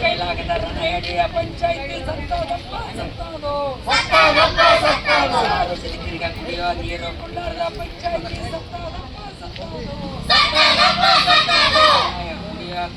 ಕೈಲಾಗದ ಪಂಚಾಯತಿ ಸಿರಿಕಿರಿಗ ಕುಡಿಯೋ ನೀರು ಕೊಂಡಾರದ ಪಂಚಾಯತಿ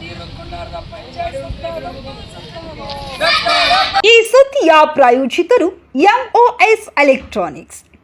ನೀರು ಕೊಂಡಾರದ ಪಂಚಾಯತಿ ಈ ಸುದ್ದಿಯ ಪ್ರಾಯೋಜಿತರು MOS electronics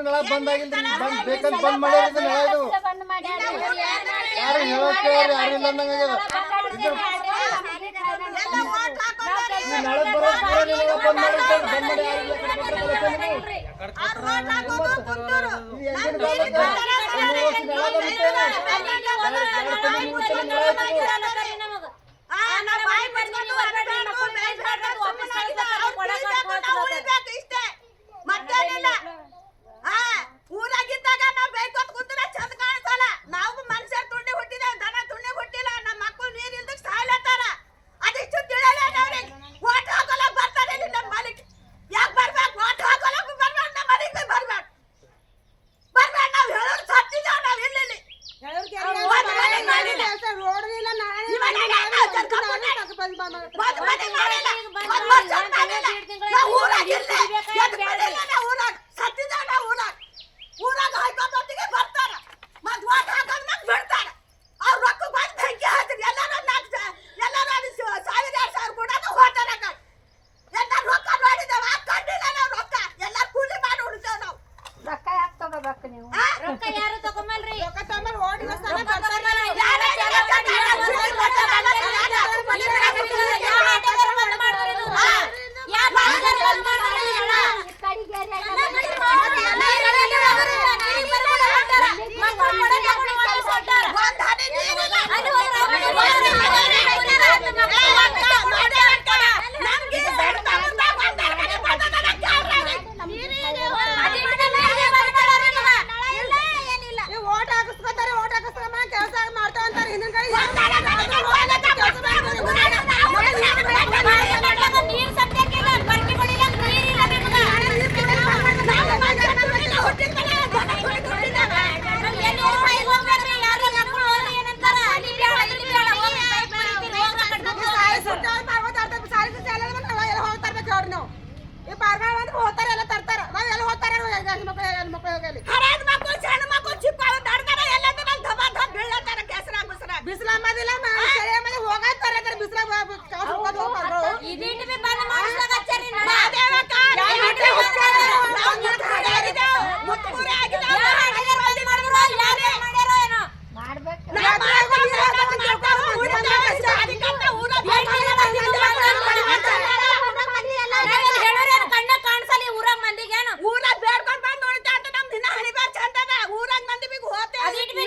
ಯಾರು ನಳ ಬಂದಾಗಿಲ್ರಿ ಬಂದ್ ಬೇಕಂತ ಬಂದ್ ಮಾಡ್ಯಾರ ನಳ ಇದು. ಯಾರು ಹೇಳಕ್ ಯಾರು ಇಲ್ಲ ಅಂದಂಗ ಇದು ನಳಕ್ ಬರೋಕ್ ಬರೋದಿಲ್ಲ ಬಂದ್ ಮಾಡಿರ್ತಾರೆ ಬಂದ್ ಮಾಡಿ ಯಾರಿಲ್ಲ ನಳ ಬರುತ್ತೆ Buat empat Inan. बजट में